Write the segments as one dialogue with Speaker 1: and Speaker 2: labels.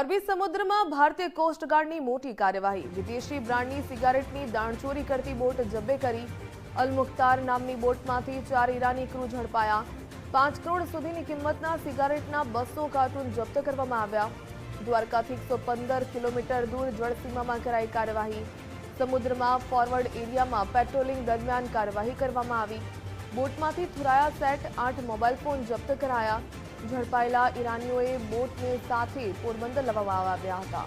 Speaker 1: અરબી સમુદ્રમાં ભારતીય કોસ્ટગાર્ડની મોટી કાર્યવાહી. વિદેશી બ્રાન્ડની સિગારેટની દાણચોરી કરતી બોટ જબ્બે કરી અલ મુખ્તાર નામની બોટમાંથી ચાર ઈરાની ક્રૂ ઝડપાયા. પાંચ કરોડ સુધીની કિંમતના સિગારેટના બસો કાર્ટૂન જપ્ત કરવામાં આવ્યા. દ્વારકાથી એકસો પંદર કિલોમીટર દૂર જળસીમામાં કરાઈ કાર્યવાહી. સમુદ્રમાં ફોરવર્ડ એરિયામાં પેટ્રોલિંગ દરમિયાન કાર્યવાહી કરવામાં આવી. બોટમાંથી થુરાયા સેટ આઠ મોબાઈલ ફોન જપ્ત કરાયા. ઝડપાયેલા ઈરાનીઓએ બોટને સાથે પોરબંદર લવામાં આવ્યા હતા.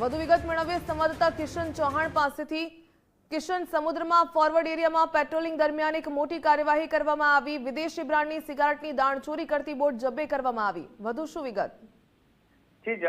Speaker 1: વધુ વિગત મેળવીએ સંવાદદાતા કિશન ચૌહાણ પાસેથી. કિશન, સમુદ્રમાં ફોરવર્ડ એરિયામાં પેટ્રોલિંગ દરમિયાન એક મોટી કાર્યવાહી કરવામાં આવી. વિદેશી બ્રાન્ડની સિગારેટની દાણચોરી કરતી બોટ જબ્બે કરવામાં આવી. વધુ શું વિગત?
Speaker 2: જી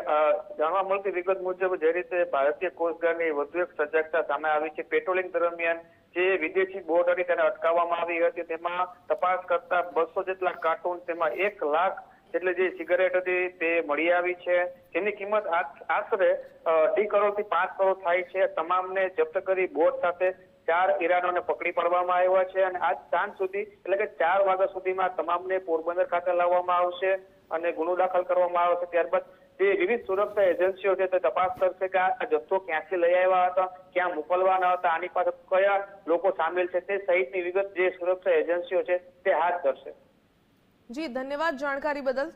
Speaker 2: જાણવા મળતી વિગત મુજબ જે રીતે ભારતીય કોસ્ટગાર્ડની વધુ એક સજાગતા સામે આવી છે. પેટ્રોલિંગ દરમિયાન જે વિદેશી બોટ હતી તેને અટકાવવામાં આવી હતી. તેમાં તપાસ કરતા બસો જેટલા કાર્ટૂન તેમાં એક લાખ એટલે જે સિગારેટ હતી તે મળી આવી છે. જેની કિંમત આશરે અઢી કરોડથી પાંચ કરોડ થાય છે. તમામને જપ્ત કરી બોટ સાથે ચાર ઈરાનોને પકડી પાડવામાં આવ્યા છે અને આજ સાંજ સુધી, એટલે કે ચાર વાગ્યા સુધીમાં તમામને પોરબંદર ખાતે લાવવામાં આવશે અને ગુનો દાખલ કરવામાં આવશે. ત્યારબાદ જે વિવિધ સુરક્ષા એજન્સીઓ છે તે તપાસ કરશે કે આ જથ્થો ક્યાંથી લઈ આવ્યા હતા, ક્યાં મોકલવાના હતા, આની પાસે કયા લોકો સામેલ છે તે સહિતની વિગત જે સુરક્ષા એજન્સીઓ છે તે હાથ ધરશે.
Speaker 1: જી, ધન્યવાદ જાણકારી બદલ.